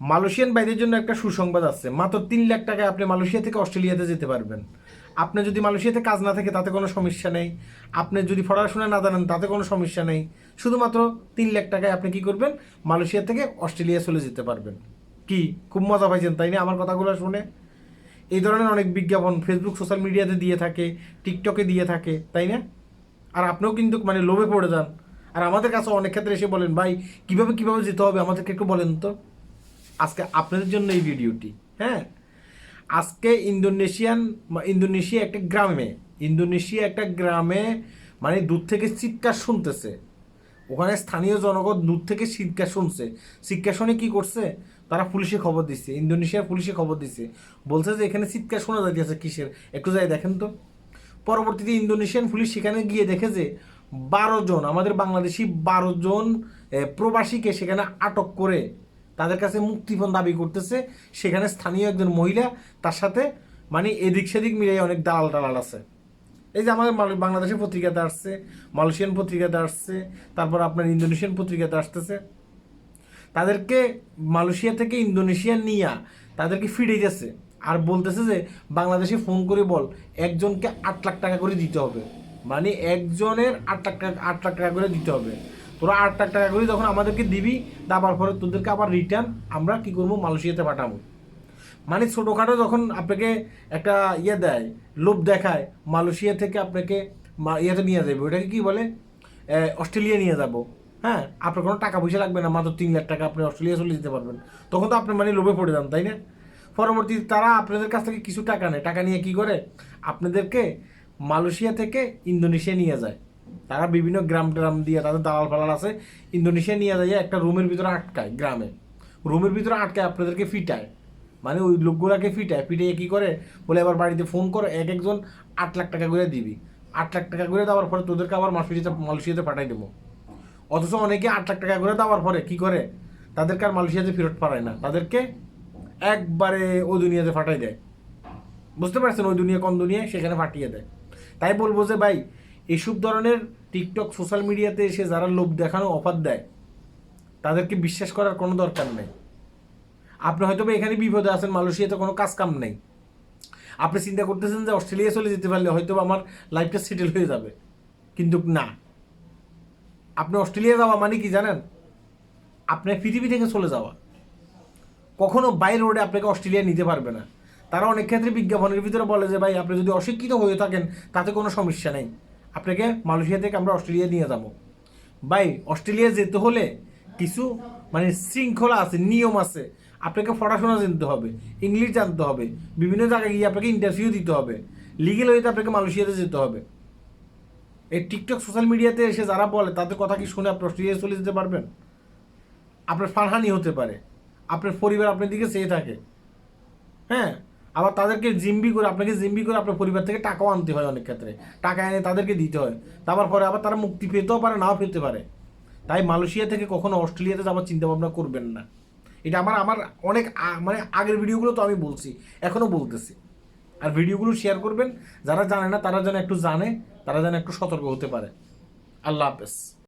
Malaysian বাইরের জন্য একটা সুসংবাদ আছে। মাত্র তিন লাখ টাকায় আপনি মালয়েশিয়া থেকে অস্ট্রেলিয়াতে যেতে পারবেন। আপনি যদি মালয়েশিয়াতে কাজ না থাকে, তাতে কোনো সমস্যা নেই। আপনি যদি পড়াশোনা না জানেন, তাতে কোনো সমস্যা নেই। শুধুমাত্র তিন লাখ টাকায় আপনি কি করবেন? মালয়েশিয়া থেকে অস্ট্রেলিয়া চলে যেতে পারবেন। কি? খুব মজা পাইছেন, তাই না? আমার কথাগুলো শুনে। এই ধরনের অনেক বিজ্ঞাপন ফেসবুক সোশ্যাল মিডিয়াতে দিয়ে থাকে টিকটকে দিয়ে থাকে, তাই না? আর আপনিও কিন্তু মানে লোভে পড়ে যান। আর আমাদের কাছে অনেক ক্ষেত্রে এসে বলেন, ভাই, কীভাবে কীভাবে যেতে হবে? আমাদেরকে একটু বলেন তো। আজকে আপনাদের জন্য এই ভিডিওটি হ্যাঁ? আজকে ইন্দোনেশিয়ান ইন্দোনেশিয়া একটা গ্রামে, ইন্দোনেশিয়া একটা গ্রামে মানে দূর থেকে চিৎকার শুনতেছে। ওখানে স্থানীয় জনগণ দূর থেকে চিৎকার শুনছে। চিৎকার শুনে কী করছে? তারা পুলিশে খবর দিচ্ছে, ইন্দোনেশিয়ার পুলিশে খবর দিচ্ছে। বলছে যে, এখানে চিৎকার শোনা যাইতেছে কিসের? একটু যাই দেখেন তো। পরবর্তীতে ইন্দোনেশিয়ান পুলিশ সেখানে গিয়ে দেখে যে, বারো জন, আমাদের বাংলাদেশি বারো জন প্রবাসীকে সেখানে আটক করে তাদের কাছে মুক্তিপণ দাবি করতেছে। সেখানে স্থানীয় একজন মহিলা তার সাথে মানে এদিক সেদিক মিলিয়ে অনেক দালাল টালাল আছে। এই যে আমাদের মাল- বাংলাদেশের পত্রিকাতে আসছে, মালয়েশিয়ান পত্রিকাতে আসছে, তারপর আপনার ইন্দোনেশিয়ান পত্রিকাতে আসতেছে। তাদেরকে মালয়েশিয়া থেকে ইন্দোনেশিয়া নিয়ে তাদেরকে ফিরে গেছে। আর বলতেছে যে, বাংলাদেশে ফোন করে বল, একজনকে আট লাখ টাকা করে দিতে হবে। মানে একজনের আট লাখ টাকা, আট লাখ টাকা করে দিতে হবে। তোরা আট লাখ টাকা করে যখন আমাদেরকে দিবি দেওয়ার পরে তোদেরকে আবার রিটার্ন আমরা কি করব? মালয়েশিয়াতে পাঠাবো। মানে ছোটোখাটো যখন আপনাকে একটা ইয়ে দেয়, লোভ দেখায়, মালয়েশিয়া থেকে আপনাকে ইয়েতে নিয়ে যাবে ওটাকে কী বলে? অস্ট্রেলিয়া নিয়ে যাব। হ্যাঁ? আপনার কোনো টাকা পয়সা লাগবে না, মাত্র তিন লাখ টাকা আপনি অস্ট্রেলিয়া চলে যেতে পারবেন। তখন তো আপনি মানে লোভে পড়ে যান, তাই না? পরবর্তীতে তারা আপনাদের কাছ থেকে কিছু টাকা নেয়। টাকা নিয়ে কি করে? আপনাদেরকে মালয়েশিয়া থেকে ইন্দোনেশিয়া নিয়ে যায়। তারা বিভিন্ন গ্রাম ট্রাম দিয়ে তাদের দালাল ফালাল আছে। ইন্দোনেশিয়া নিয়ে যায়, একটা রুমের ভিতরে আটকায় গ্রামে। রুমের ভিতরে আটকায়, আপনাদেরকে ফিটায়। মানে ওই লোকগুলাকে ফিটায়। ফিটিয়ে কি করে? বলে এবার বাড়িতে ফোন করে, এক একজন আট লাখ টাকা করে দিবি। আট লাখ টাকা করে দেওয়ার পরে তোদেরকে আবার মালয়েশিয়াতে মালয়েশিয়াতে পাঠাই দেবো। অথচ অনেকে আট লাখ টাকা করে দেওয়ার পরে কি করে? তাদেরকে আর মালয়েশিয়াতে ফেরত পাঠায় না। তাদেরকে একবারে ও দুনিয়াতে ফাটাই দেয়। বুঝতে পারছেন? ওই দুনিয়া কোন দুনিয়া? সেখানে ফাটিয়ে দেয়। তাই বলব যে, ভাই এইসব ধরনের টিকটক সোশ্যাল মিডিয়াতে এসে যারা লোভ দেখানো অফার দেয়, তাদেরকে বিশ্বাস করার কোনো দরকার নেই। আপনি হয়তো এখানে বিপদে আছেন, মালয়েশিয়াতে কোনো কাজ কাম নেই। আপনি চিন্তা করতেছেন যে অস্ট্রেলিয়া চলে যেতে পারলে হয়তো আমার লাইফটা সেটেল হয়ে যাবে। কিন্তু না। আপনি অস্ট্রেলিয়া যাওয়া মানে কি জানেন? আপনার পৃথিবী থেকে চলে যাওয়া। কখনো বাই রোডে আপনাকে অস্ট্রেলিয়া নিতে পারবে না। তারা অনেক ক্ষেত্রে বিজ্ঞাপনের ভিতরে বলে যে, ভাই, আপনি যদি অশিক্ষিত হয়ে থাকেন, তাতে কোনো সমস্যা নেই। আপনাকে মালয়েশিয়া থেকে আমরা অস্ট্রেলিয়া নিয়ে যাব। ভাই, অস্ট্রেলিয়া যেতে হলে কিছু মানে শৃঙ্খলা আছে, নিয়ম আছে। আপনাকে পড়াশোনা জানতে হবে, ইংলিশ জানতে হবে, বিভিন্ন জায়গায় গিয়ে আপনাকে ইন্টারভিউ দিতে হবে লিগেল হইতে আপনাকে মালয়েশিয়াতে যেতে হবে। এই টিকটক সোশ্যাল মিডিয়াতে এসে যারা বলে, তাদের কথা কি শুনে আপনি অস্ট্রেলিয়া চলে যেতে পারবেন? আপনার ফানহানি হতে পারে। আপনার পরিবার আপনার দিকে চেয়ে থাকে। হ্যাঁ? আবার তাদেরকে জিম্বি করে, আপনাকে জিম্বি করে আপনার পরিবার থেকে টাকাও আনতে হয় অনেক ক্ষেত্রে। টাকা এনে তাদেরকে দিতে হয়। তারপর পরে আবার তারা মুক্তি পেতেও পারে, নাও পেতে পারে। তাই মালয়েশিয়া থেকে কখনো অস্ট্রেলিয়াতে যাওয়ার চিন্তা ভাবনা করবেন না। এটা আমার আমার অনেক মানে আগের ভিডিওগুলো তো আমি বলছি এখনও বলতেছি। আর ভিডিওগুলো শেয়ার করবেন, যারা জানে না তারা যেন একটু জানে, তারা যেন একটু সতর্ক হতে পারে। আল্লাহ হাফেজ।